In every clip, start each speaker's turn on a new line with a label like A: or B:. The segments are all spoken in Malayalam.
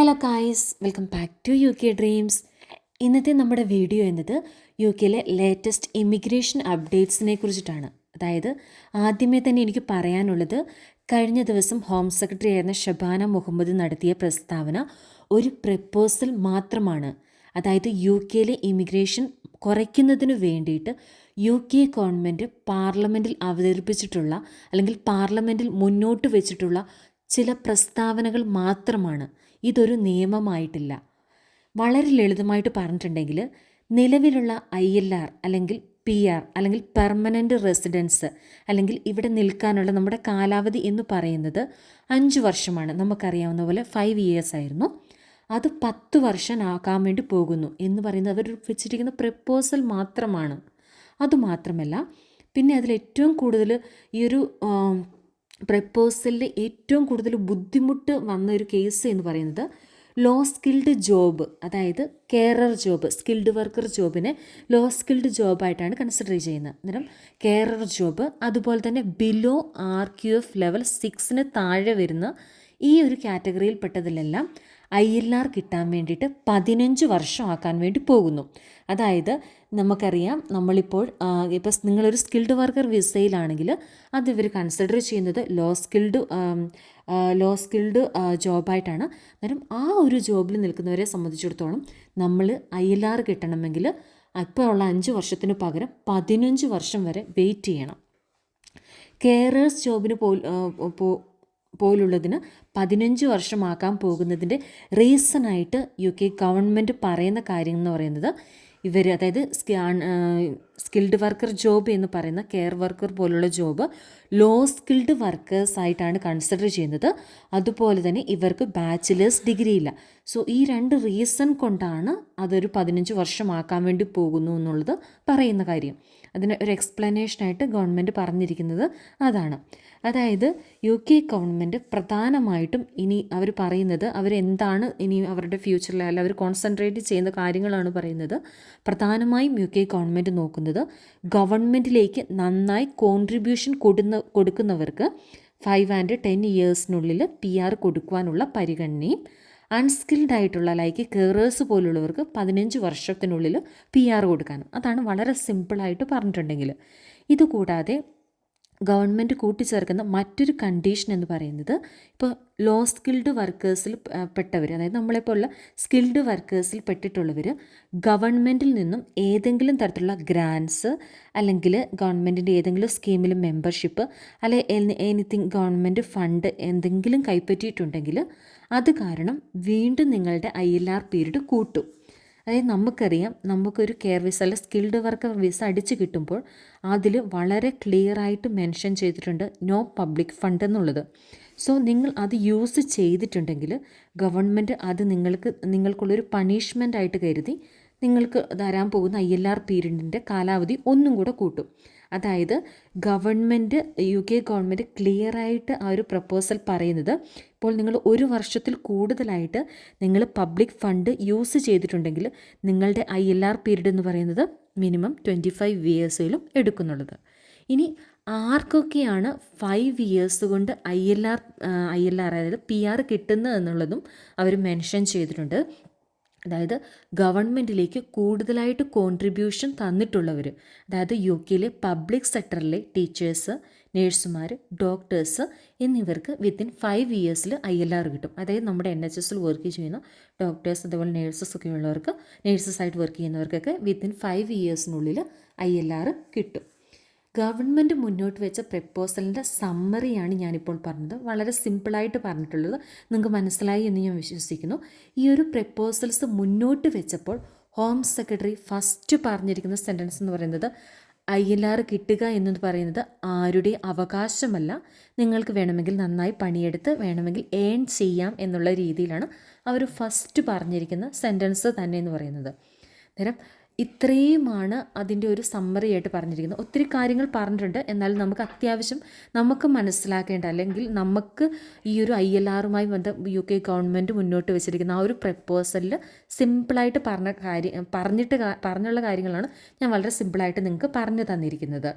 A: Hello guys welcome back to UK K dreams ഇന്നത്തെ നമ്മുടെ വീഡിയോ എന്നത് യു കെയിലെ ലേറ്റസ്റ്റ് ഇമിഗ്രേഷൻ അപ്ഡേറ്റ്സിനെ കുറിച്ചിട്ടാണ്. അതായത് ആദ്യമേ തന്നെ എനിക്ക് പറയാനുള്ളത് കഴിഞ്ഞ ദിവസം ഹോം സെക്രട്ടറി ആയിരുന്ന ഷബാന മുഹമ്മദ് നടത്തിയ പ്രസ്താവന ഒരു പ്രപ്പോസൽ മാത്രമാണ്. അതായത് യു കെയിലെ ഇമിഗ്രേഷൻ കുറയ്ക്കുന്നതിന് വേണ്ടിയിട്ട് യു കെ ഗവൺമെന്റ് പാർലമെന്റിൽ അവതരിപ്പിച്ചിട്ടുള്ള അല്ലെങ്കിൽ പാർലമെന്റിൽ മുന്നോട്ട് വെച്ചിട്ടുള്ള ചില പ്രസ്താവനകൾ മാത്രമാണ്. ഇതൊരു നിയമമായിട്ടില്ല. വളരെ ലളിതമായിട്ട് പറഞ്ഞിട്ടുണ്ടെങ്കിൽ നിലവിലുള്ള ഐ എൽ ആർ അല്ലെങ്കിൽ പി ആർ അല്ലെങ്കിൽ പെർമനന്റ് റെസിഡൻസ് അല്ലെങ്കിൽ ഇവിടെ നിൽക്കാനുള്ള നമ്മുടെ കാലാവധി എന്ന് പറയുന്നത് അഞ്ച് വർഷമാണ്. നമുക്കറിയാവുന്ന പോലെ ഫൈവ് ഇയേഴ്സ് ആയിരുന്നു. അത് പത്ത് വർഷമാക്കാൻ വേണ്ടി പോകുന്നു എന്ന് പറയുന്നത് അവർ വെച്ചിരിക്കുന്ന പ്രപ്പോസൽ മാത്രമാണ്. അതുമാത്രമല്ല പിന്നെ അതിൽ ഏറ്റവും കൂടുതൽ ഈ ഒരു പ്രപ്പോസലിൽ ഏറ്റവും കൂടുതൽ ബുദ്ധിമുട്ട് വന്ന ഒരു കേസ് എന്ന് പറയുന്നത് ലോ സ്കിൽഡ് ജോബ് അതായത് കെയറർ ജോബ് സ്കിൽഡ് വർക്കർ ജോബിനെ ലോ സ്കിൽഡ് ജോബായിട്ടാണ് കൺസിഡർ ചെയ്യുന്നത്. അന്നേരം കെയറർ ജോബ് അതുപോലെ തന്നെ below R Q F level സിക്സിന് താഴെ വരുന്ന ഈ ഒരു കാറ്റഗറിയിൽ പെട്ടതിലെല്ലാം ഐ എൽ ആർ കിട്ടാൻ വേണ്ടിയിട്ട് പതിനഞ്ച് വർഷം ആക്കാൻ വേണ്ടി പോകുന്നു. അതായത് നമുക്കറിയാം നമ്മളിപ്പോൾ ഇപ്പോൾ നിങ്ങളൊരു സ്കിൽഡ് വർക്കർ വിസയിലാണെങ്കിൽ അത് ഇവർ കൺസിഡർ ചെയ്യുന്നത് ലോ സ്കിൽഡ് ലോ സ്കിൽഡ് ജോബായിട്ടാണ് അന്നേരം ആ ഒരു ജോബിൽ നിൽക്കുന്നവരെ സംബന്ധിച്ചിടത്തോളം നമ്മൾ ഐ എൽ ആർ കിട്ടണമെങ്കിൽ ഇപ്പോൾ ഉള്ള അഞ്ച് വർഷത്തിന് പകരം പതിനഞ്ച് വർഷം വരെ വെയിറ്റ് ചെയ്യണം. കെയറേഴ്സ് ജോബിന് പോലുള്ളതിന് പതിനഞ്ച് വർഷമാക്കാൻ പോകുന്നതിന്റെ റീസണായിട്ട് യു കെ ഗവൺമെന്റ് പറയുന്ന കാര്യം എന്ന് പറയുന്നത് ഇവർ അതായത് സ്കിൽഡ് വർക്കർ ജോബ് എന്ന് പറയുന്ന കെയർ വർക്കർ പോലുള്ള ജോബ് ലോ സ്കിൽഡ് വർക്കേഴ്സ് ആയിട്ടാണ് കൺസിഡർ ചെയ്യുന്നത്. അതുപോലെ തന്നെ ഇവർക്ക് ബാച്ചിലേഴ്സ് ഡിഗ്രി ഇല്ല. സോ ഈ രണ്ട് റീസൺ കൊണ്ടാണ് അതൊരു പതിനഞ്ച് വർഷമാക്കാൻ വേണ്ടി പോകുന്നു എന്നുള്ളത് പറയുന്ന കാര്യം. അതിന് ഒരു എക്സ്പ്ലനേഷനായിട്ട് ഗവൺമെന്റ് പറഞ്ഞിരിക്കുന്നത് അതാണ്. അതായത് യു കെ ഗവൺമെന്റ് പ്രധാനമായിട്ടും ഇനി അവർ പറയുന്നത് അവരെന്താണ് ഇനി അവരുടെ ഫ്യൂച്ചറിൽ അല്ല അവർ കോൺസെൻട്രേറ്റ് ചെയ്യുന്ന കാര്യങ്ങളാണ് പറയുന്നത്. പ്രധാനമായും യു കെ ഗവൺമെന്റ് നോക്കുന്നത് ഗവൺമെന്റിലേക്ക് നന്നായി കോൺട്രിബ്യൂഷൻ കൊടുന്ന കൊടുക്കുന്നവർക്ക് ഫൈവ് ആൻഡ് ടെൻ ഇയേഴ്സിനുള്ളിൽ പി ആർ കൊടുക്കുവാനുള്ള പരിഗണനയും അൺസ്കിൽഡ് ആയിട്ടുള്ള ലൈക്ക് കേറേഴ്സ് പോലുള്ളവർക്ക് പതിനഞ്ച് വർഷത്തിനുള്ളിൽ പി ആർ കൊടുക്കാനും. അതാണ് വളരെ സിമ്പിളായിട്ട് പറഞ്ഞിട്ടുണ്ടെങ്കിൽ. ഇതുകൂടാതെ ഗവൺമെന്റ് കൂട്ടിച്ചേർക്കുന്ന മറ്റൊരു കണ്ടീഷൻ എന്ന് പറയുന്നത് ഇപ്പോൾ ലോ സ്കിൽഡ് വർക്കേഴ്സിൽ പെട്ടവർ അതായത് നമ്മളെപ്പോലുള്ള സ്കിൽഡ് വർക്കേഴ്സിൽ പെട്ടിട്ടുള്ളവർ ഗവൺമെന്റിൽ നിന്നും ഏതെങ്കിലും തരത്തിലുള്ള ഗ്രാൻസ് അല്ലെങ്കിൽ ഗവൺമെന്റിന്റെ ഏതെങ്കിലും സ്കീമിൽ മെമ്പർഷിപ്പ് അല്ലെ എനിത്തിങ് ഗവൺമെന്റ് ഫണ്ട് എന്തെങ്കിലും കൈപ്പറ്റിയിട്ടുണ്ടെങ്കിൽ അത് കാരണം വീണ്ടും നിങ്ങളുടെ ഐ എൽ ആർ പീരീഡ് കൂട്ടും. അതായത് നമുക്കറിയാം നമുക്കൊരു കെയർ വിസ അല്ല സ്കിൽഡ് വർക്കർ വിസ അടിച്ചു കിട്ടുമ്പോൾ അതിൽ വളരെ ക്ലിയർ ആയിട്ട് മെൻഷൻ ചെയ്തിട്ടുണ്ട് നോ പബ്ലിക് ഫണ്ട് എന്നുള്ളത്. സോ നിങ്ങൾ അത് യൂസ് ചെയ്തിട്ടുണ്ടെങ്കിൽ ഗവൺമെന്റ് അത് നിങ്ങൾക്ക് നിങ്ങൾക്കുള്ളൊരു പണിഷ്മെന്റ് ആയിട്ട് കരുതി നിങ്ങൾക്ക് തരാൻ പോകുന്ന ഐ എൽ ആർ പീരീഡിന്റെ കാലാവധി ഒന്നും കൂടെ കൂട്ടും. അതായത് government U K government clear ആയിട്ട് ആ ഒരു പ്രപ്പോസൽ പറയുന്നത് ഇപ്പോൾ നിങ്ങൾ ഒരു വർഷത്തിൽ കൂടുതലായിട്ട് നിങ്ങൾ പബ്ലിക് ഫണ്ട് യൂസ് ചെയ്തിട്ടുണ്ടെങ്കിൽ നിങ്ങളുടെ ഐ എൽ ആർ പീരീഡ് എന്ന് പറയുന്നത് മിനിമം ട്വന്റി ഫൈവ് ഇയേഴ്സിലും എടുക്കുന്നുള്ളത്. ഇനി ആർക്കൊക്കെയാണ് ഫൈവ് ഇയേഴ്സ് കൊണ്ട് I L R I L R അതായത് പി ആർ കിട്ടുന്നത് എന്നുള്ളതും അവർ മെൻഷൻ ചെയ്തിട്ടുണ്ട്. അതായത് ഗവൺമെന്റിലേക്ക് കൂടുതലായിട്ട് കോൺട്രിബ്യൂഷൻ തന്നിട്ടുള്ളവർ അതായത് യു കെയിലെ പബ്ലിക് സെക്ടറിലെ ടീച്ചേഴ്സ് നേഴ്സുമാർ ഡോക്ടേഴ്സ് എന്നിവർക്ക് വിത്തിൻ ഫൈവ് ഇയേഴ്സിൽ ഐ എൽ ആർ കിട്ടും. അതായത് നമ്മുടെ എൻ എച്ച് എസിൽ വർക്ക് ചെയ്യുന്ന ഡോക്ടേഴ്സ് അതുപോലെ നേഴ്സസ് ഒക്കെ ഉള്ളവർക്ക് നേഴ്സസായിട്ട് വർക്ക് ചെയ്യുന്നവർക്കൊക്കെ വിത്തിൻ ഫൈവ് ഇയേഴ്സിനുള്ളിൽ ഐ എൽ ആർ കിട്ടും. ഗവൺമെന്റ് മുന്നോട്ട് വെച്ച പ്രപ്പോസലിന്റെ സമ്മറിയാണ് ഞാനിപ്പോൾ പറഞ്ഞത്. വളരെ സിമ്പിളായിട്ട് പറഞ്ഞിട്ടുള്ളത് നിങ്ങൾക്ക് മനസ്സിലായി എന്ന് ഞാൻ വിശ്വസിക്കുന്നു. ഈ ഒരു പ്രപ്പോസൽസ് മുന്നോട്ട് വെച്ചപ്പോൾ ഹോം സെക്രട്ടറി ഫസ്റ്റ് പറഞ്ഞിരിക്കുന്ന സെന്റൻസ് എന്ന് പറയുന്നത് ഐ എൽ ആർ കിട്ടുക എന്ന് പറയുന്നത് ആരുടെ അവകാശമല്ല. നിങ്ങൾക്ക് വേണമെങ്കിൽ നന്നായി പണിയെടുത്ത് വേണമെങ്കിൽ ഏൺ ചെയ്യാം എന്നുള്ള രീതിയിലാണ് അവർ ഫസ്റ്റ് പറഞ്ഞിരിക്കുന്ന സെന്റൻസ് തന്നെ എന്ന് പറയുന്നത്. നേരം ഇത്രയുമാണ് അതിന്റെ ഒരു സമ്മറി ആയിട്ട് പറഞ്ഞിരിക്കുന്നത്. ഒത്തിരി കാര്യങ്ങൾ പറഞ്ഞിട്ടുണ്ട്. എന്നാൽ നമുക്ക് അത്യാവശ്യം നമുക്ക് മനസ്സിലാക്കേണ്ട അല്ലെങ്കിൽ നമുക്ക് ഈ ഒരു ഐ എൽ ആറുമായി ബന്ധം യു കെ ഗവൺമെന്റ് മുന്നോട്ട് വെച്ചിരിക്കുന്ന ആ ഒരു പ്രപ്പോസലിൽ സിമ്പിളായിട്ട് പറഞ്ഞ കാര്യം പറഞ്ഞിട്ട് പറഞ്ഞുള്ള കാര്യങ്ങളാണ് ഞാൻ വളരെ സിമ്പിളായിട്ട് നിങ്ങൾക്ക് പറഞ്ഞു തന്നിരിക്കുന്നത്.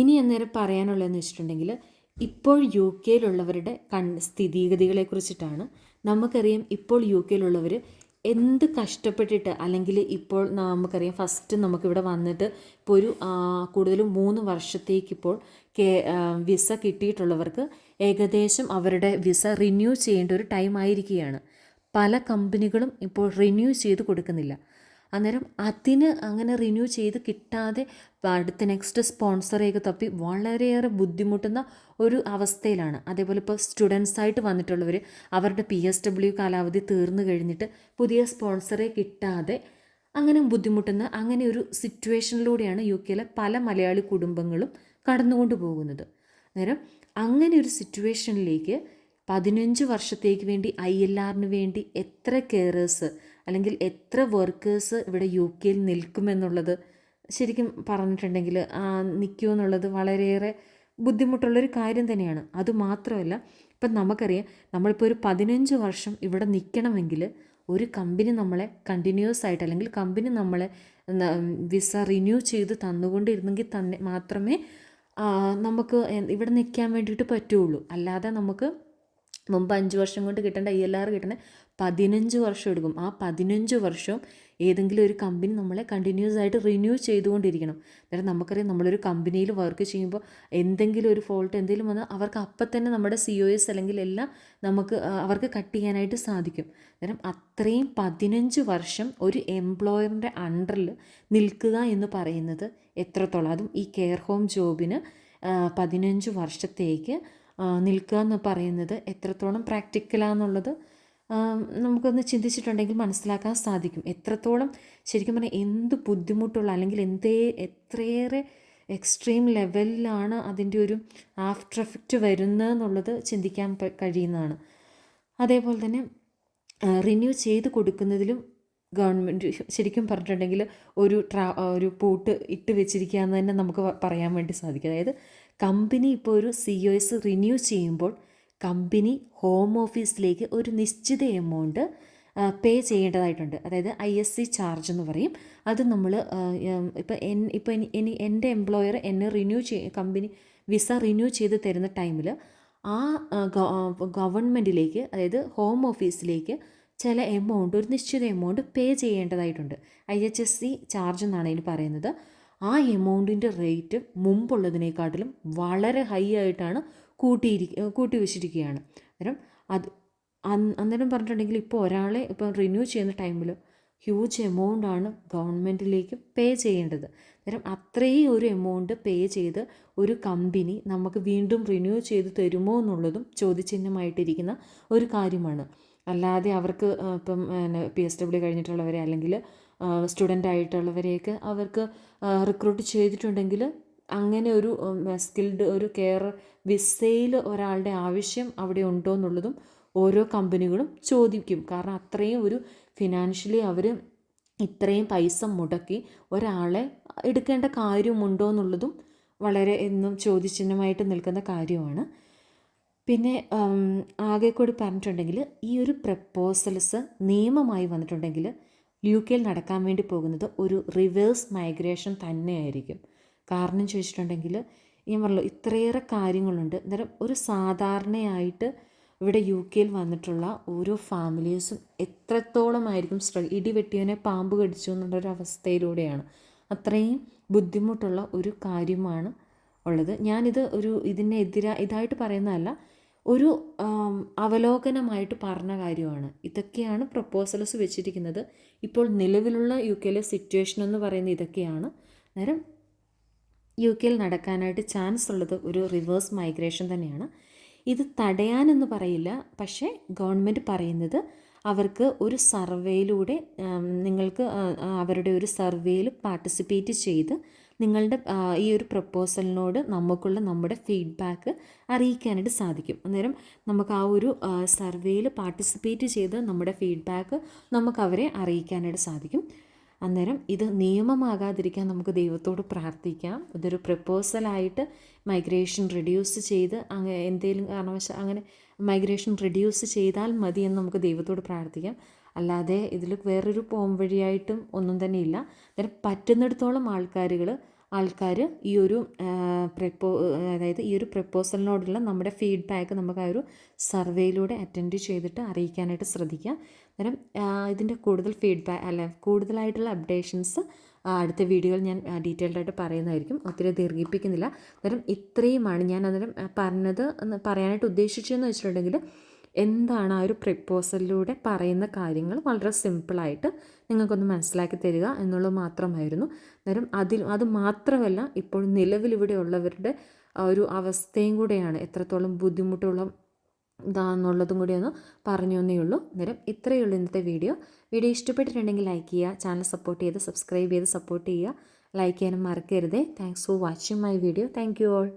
A: ഇനി അന്നേരം പറയാനുള്ളതെന്ന് വെച്ചിട്ടുണ്ടെങ്കിൽ ഇപ്പോൾ യു കെയിലുള്ളവരുടെ കൺ സ്ഥിതിഗതികളെ കുറിച്ചിട്ടാണ്. നമുക്കറിയാം ഇപ്പോൾ യു കെയിലുള്ളവർ എന്ത് കഷ്ടപ്പെട്ടിട്ട് അല്ലെങ്കിൽ ഇപ്പോൾ നമുക്കറിയാം ഫസ്റ്റ് നമുക്കിവിടെ വന്നിട്ട് ഇപ്പോൾ ഒരു കൂടുതലും മൂന്ന് വർഷത്തേക്കിപ്പോൾ കേ വിസ കിട്ടിയിട്ടുള്ളവർക്ക് ഏകദേശം അവരുടെ വിസ റിന്യൂ ചെയ്യേണ്ട ഒരു ടൈം ആയിരിക്കുകയാണ്. പല കമ്പനികളും ഇപ്പോൾ റിന്യൂ ചെയ്ത് കൊടുക്കുന്നില്ല. അന്നേരം അതിന് അങ്ങനെ റിന്യൂ ചെയ്ത് കിട്ടാതെ അടുത്ത നെക്സ്റ്റ് സ്പോൺസറേക്ക് തപ്പി വളരെയേറെ ബുദ്ധിമുട്ടുന്ന ഒരു അവസ്ഥയിലാണ്. അതേപോലെ ഇപ്പോൾ സ്റ്റുഡൻസായിട്ട് വന്നിട്ടുള്ളവർ അവരുടെ പി എസ് ഡബ്ല്യു കാലാവധി തീർന്നു കഴിഞ്ഞിട്ട് പുതിയ സ്പോൺസറെ കിട്ടാതെ അങ്ങനെ ബുദ്ധിമുട്ടുന്ന അങ്ങനെ ഒരു സിറ്റുവേഷനിലൂടെയാണ് യു കെയിലെ പല മലയാളി കുടുംബങ്ങളും കടന്നുകൊണ്ട് പോകുന്നത്. അന്നേരം അങ്ങനെ ഒരു സിറ്റുവേഷനിലേക്ക് പതിനഞ്ച് വർഷത്തേക്ക് വേണ്ടി ഐ എൽ ആറിന് വേണ്ടി എത്ര കെയറേഴ്സ് അല്ലെങ്കിൽ എത്ര വർക്കേഴ്സ് ഇവിടെ യു കെയിൽ നിൽക്കുമെന്നുള്ളത് ശരിക്കും പറഞ്ഞിട്ടുണ്ടെങ്കിൽ നിൽക്കുമെന്നുള്ളത് വളരെയേറെ ബുദ്ധിമുട്ടുള്ളൊരു കാര്യം തന്നെയാണ്. അതുമാത്രമല്ല ഇപ്പം നമുക്കറിയാം നമ്മളിപ്പോൾ ഒരു പതിനഞ്ച് വർഷം ഇവിടെ നിൽക്കണമെങ്കിൽ ഒരു കമ്പനി നമ്മളെ കണ്ടിന്യൂസ് ആയിട്ട് അല്ലെങ്കിൽ കമ്പനി നമ്മളെ വിസ റിന്യൂ ചെയ്ത് തന്നുകൊണ്ടിരുന്നെങ്കിൽ തന്നെ മാത്രമേ നമുക്ക് ഇവിടെ നിൽക്കാൻ വേണ്ടിയിട്ട് പറ്റുള്ളൂ. അല്ലാതെ നമുക്ക് മുമ്പ് അഞ്ച് വർഷം കൊണ്ട് കിട്ടേണ്ട ഐ എൽ ആർ കിട്ടണ പതിനഞ്ച് വർഷം എടുക്കും. ആ പതിനഞ്ച് വർഷം ഏതെങ്കിലും ഒരു കമ്പനി നമ്മളെ കണ്ടിന്യൂസ് ആയിട്ട് റിന്യൂ ചെയ്തുകൊണ്ടിരിക്കണം. അന്നേരം നമുക്കറിയാം നമ്മളൊരു കമ്പനിയിൽ വർക്ക് ചെയ്യുമ്പോൾ എന്തെങ്കിലും ഒരു ഫോൾട്ട് എന്തെങ്കിലും വന്നാൽ അവർക്ക് അപ്പം തന്നെ നമ്മുടെ സി ഒ എസ് അല്ലെങ്കിൽ എല്ലാം നമുക്ക് അവർക്ക് കട്ട് ചെയ്യാനായിട്ട് സാധിക്കും. അന്നേരം അത്രയും പതിനഞ്ച് വർഷം ഒരു എംപ്ലോയറിന്റെ അണ്ടറിൽ നിൽക്കുക എന്ന് പറയുന്നത് എത്രത്തോളം? അതും ഈ കെയർ ഹോം ജോബിന് പതിനഞ്ച് വർഷത്തേക്ക് നിൽക്കുക എന്ന് പറയുന്നത് എത്രത്തോളം പ്രാക്ടിക്കലാണെന്നുള്ളത് നമുക്കൊന്ന് ചിന്തിച്ചിട്ടുണ്ടെങ്കിൽ മനസ്സിലാക്കാൻ സാധിക്കും. എത്രത്തോളം ശരിക്കും പറഞ്ഞാൽ എന്ത് ബുദ്ധിമുട്ടുള്ള അല്ലെങ്കിൽ എന്തേ എത്രയേറെ എക്സ്ട്രീം ലെവലിലാണ് അതിന്റെ ഒരു ആഫ്റ്റർ എഫക്റ്റ് വരുന്നതെന്നുള്ളത് ചിന്തിക്കാൻ കഴിയുന്നതാണ്. അതേപോലെ തന്നെ റിന്യൂ ചെയ്ത് കൊടുക്കുന്നതിലും ഗവൺമെന്റ് ശരിക്കും പറഞ്ഞിട്ടുണ്ടെങ്കിൽ ഒരു ട്രാ ഒരു പൂട്ട് ഇട്ട് വെച്ചിരിക്കുക എന്ന് തന്നെ നമുക്ക് പറയാൻ വേണ്ടി സാധിക്കും. അതായത് കമ്പനി ഇപ്പോൾ ഒരു സി ഒ എസ് റിന്യൂ ചെയ്യുമ്പോൾ കമ്പനി ഹോം ഓഫീസിലേക്ക് ഒരു നിശ്ചിത എമൗണ്ട് പേ ചെയ്യേണ്ടതായിട്ടുണ്ട്. അതായത് ഐ എസ് സി ചാർജ് എന്ന് പറയും. അത് നമ്മൾ ഇപ്പോൾ എൻ ഇപ്പോൾ ഇനി എന്റെ എംപ്ലോയർ എന്നെ റിന്യൂ ചെയ് കമ്പനി വിസ റിന്യൂ ചെയ്ത് തരുന്ന ടൈമിൽ ആ ഗവൺമെന്റിലേക്ക് അതായത് ഹോം ഓഫീസിലേക്ക് ചില എമൗണ്ട് ഒരു നിശ്ചിത എമൗണ്ട് പേ ചെയ്യേണ്ടതായിട്ടുണ്ട്. I H S C charge എന്നാണ് അതിന് പറയുന്നത്. ആ എമൗണ്ടിന്റെ റേറ്റ് മുമ്പുള്ളതിനേക്കാട്ടിലും വളരെ ഹൈ ആയിട്ടാണ് കൂട്ടിയിരി കൂട്ടി വെച്ചിരിക്കുകയാണ് അന്നേരം അത് അന്നേരം പറഞ്ഞിട്ടുണ്ടെങ്കിൽ ഇപ്പോൾ ഒരാളെ ഇപ്പോൾ റിന്യൂ ചെയ്യുന്ന ടൈമിൽ ഹ്യൂജ് എമൗണ്ട് ആണ് ഗവൺമെന്റിലേക്ക് പേ ചെയ്യേണ്ടത്. അന്നേരം അത്രയും ഒരു എമൗണ്ട് പേ ചെയ്ത് ഒരു കമ്പനി നമുക്ക് വീണ്ടും റിന്യൂ ചെയ്ത് തരുമോ എന്നുള്ളതും ചോദ്യചിഹ്നമായിട്ടിരിക്കുന്ന ഒരു കാര്യമാണ്. അല്ലാതെ അവർക്ക് ഇപ്പം പി എസ് ഡബ്ല്യു കഴിഞ്ഞിട്ടുള്ളവരെ അല്ലെങ്കിൽ സ്റ്റുഡന്റ് ആയിട്ടുള്ളവരെയൊക്കെ അവർക്ക് റിക്രൂട്ട് ചെയ്തിട്ടുണ്ടെങ്കിൽ അങ്ങനെ ഒരു സ്കിൽഡ് ഒരു കെയർ വിസയിൽ ഒരാളുടെ ആവശ്യം അവിടെ ഉണ്ടോ എന്നുള്ളതും ഓരോ കമ്പനികളും ചോദിക്കും. കാരണം അത്രയും ഒരു ഫിനാൻഷ്യലി അവർ ഇത്രയും പൈസ മുടക്കി ഒരാളെ എടുക്കേണ്ട കാര്യമുണ്ടോ എന്നുള്ളതും വളരെ എന്നും ചോദ്യചിഹ്നമായിട്ട് നിൽക്കുന്ന കാര്യമാണ്. പിന്നെ ആകെ കൂടി പറഞ്ഞിട്ടുണ്ടെങ്കിൽ ഈ ഒരു പ്രപ്പോസൽസ് നിയമമായി വന്നിട്ടുണ്ടെങ്കിൽ യു കെയിൽ നടക്കാൻ വേണ്ടി പോകുന്നത് ഒരു റിവേഴ്സ് മൈഗ്രേഷൻ തന്നെയായിരിക്കും. കാരണം ചോദിച്ചിട്ടുണ്ടെങ്കിൽ ഞാൻ പറഞ്ഞു ഇത്രയേറെ കാര്യങ്ങളുണ്ട്. അന്നേരം ഒരു സാധാരണയായിട്ട് ഇവിടെ യു കെയിൽ വന്നിട്ടുള്ള ഓരോ ഫാമിലീസും എത്രത്തോളമായിരിക്കും സ്ട്ര ഇടിവെട്ടിയവനെ പാമ്പ് കടിച്ചു എന്നുള്ളൊരു അവസ്ഥയിലൂടെയാണ്. അത്രയും ബുദ്ധിമുട്ടുള്ള ഒരു കാര്യമാണ് ഉള്ളത്. ഞാനിത് ഒരു ഇതിനെതിരാ ഇതായിട്ട് പറയുന്നതല്ല ഒരു അവലോകനമായിട്ട് പറഞ്ഞ കാര്യമാണ്. ഇതൊക്കെയാണ് പ്രപ്പോസൽസ് വെച്ചിരിക്കുന്നത്. ഇപ്പോൾ നിലവിലുള്ള യു കെയിലെ സിറ്റുവേഷൻ എന്ന് പറയുന്നത് ഇതൊക്കെയാണ്. നേരം യു കെയിൽ നടക്കാനായിട്ട് ചാൻസ് ഉള്ളത് ഒരു റിവേഴ്സ് മൈഗ്രേഷൻ തന്നെയാണ്. ഇത് തടയാനെന്ന് പറയില്ല. പക്ഷേ ഗവൺമെന്റ് പറയുന്നത് അവർക്ക് ഒരു സർവേയിലൂടെ നിങ്ങൾക്ക് അവരുടെ ഒരു സർവേയിൽ പാർട്ടിസിപ്പേറ്റ് ചെയ്ത് നിങ്ങളുടെ ഈ ഒരു പ്രപ്പോസലിനോട് നമുക്കുള്ള നമ്മുടെ ഫീഡ്ബാക്ക് അറിയിക്കാനായിട്ട് സാധിക്കും. അന്നേരം നമുക്ക് ആ ഒരു സർവേയിൽ പാർട്ടിസിപ്പേറ്റ് ചെയ്ത് നമ്മുടെ ഫീഡ്ബാക്ക് നമുക്ക് അവരെ അറിയിക്കാനായിട്ട് സാധിക്കും. അന്നേരം ഇത് നിയമമാകാതിരിക്കാൻ നമുക്ക് ദൈവത്തോട് പ്രാർത്ഥിക്കാം. ഇതൊരു പ്രപ്പോസലായിട്ട് മൈഗ്രേഷൻ റിഡ്യൂസ് ചെയ്ത് അങ്ങനെ എന്തെങ്കിലും കാരണവശാൽ അങ്ങനെ മൈഗ്രേഷൻ റിഡ്യൂസ് ചെയ്താൽ മതി എന്ന് നമുക്ക് ദൈവത്തോട് പ്രാർത്ഥിക്കാം. അല്ലാതെ ഇതിൽ വേറൊരു പോം വഴിയായിട്ടും ഒന്നും തന്നെ ഇല്ല. അന്നേരം പറ്റുന്നിടത്തോളം ആൾക്കാരുകൾ ആൾക്കാർ ഈ ഒരു പ്രപ്പോ അതായത് ഈ ഒരു പ്രപ്പോസലിനോടുള്ള നമ്മുടെ ഫീഡ്ബാക്ക് നമുക്ക് ആ ഒരു സർവേയിലൂടെ അറ്റൻഡ് ചെയ്തിട്ട് അറിയിക്കാനായിട്ട് ശ്രദ്ധിക്കുക അന്നേരം ഇതിന്റെ കൂടുതൽ ഫീഡ്ബാക്ക് അല്ല കൂടുതലായിട്ടുള്ള അപ്ഡേഷൻസ് അടുത്ത വീഡിയോയിൽ ഞാൻ ഡീറ്റെയിൽഡ് ആയിട്ട് പറയുന്നതായിരിക്കും. ഒത്തിരി ദീർഘിപ്പിക്കുന്നില്ല. അന്നേരം ഇത്രയുമാണ് ഞാൻ അന്നേരം പറഞ്ഞത് പറയാനായിട്ട് ഉദ്ദേശിച്ചതെന്ന് വെച്ചിട്ടുണ്ടെങ്കിൽ എന്താണ് ആ ഒരു പ്രപ്പോസലിലൂടെ പറയുന്ന കാര്യങ്ങൾ വളരെ സിമ്പിളായിട്ട് നിങ്ങൾക്കൊന്ന് മനസ്സിലാക്കി തരിക എന്നുള്ളത് മാത്രമായിരുന്നു. അന്നേരം അതിൽ അത് മാത്രമല്ല ഇപ്പോൾ നിലവിലിവിടെ ഉള്ളവരുടെ ഒരു അവസ്ഥയും കൂടെയാണ് എത്രത്തോളം ബുദ്ധിമുട്ടുള്ള ഇതാണെന്നുള്ളതും കൂടി ഒന്ന് പറഞ്ഞു തന്നേ ഉള്ളൂ. അന്നേരം ഇത്രയേ ഉള്ളൂ ഇന്നത്തെ വീഡിയോ. വീഡിയോ ഇഷ്ടപ്പെട്ടിട്ടുണ്ടെങ്കിൽ ലൈക്ക് ചെയ്യുക ചാനൽ സപ്പോർട്ട് ചെയ്ത് സബ്സ്ക്രൈബ് ചെയ്ത് സപ്പോർട്ട് ചെയ്യുക. ലൈക്ക് ചെയ്യാനും മറക്കരുതേ. Thanks for watching my video thank you all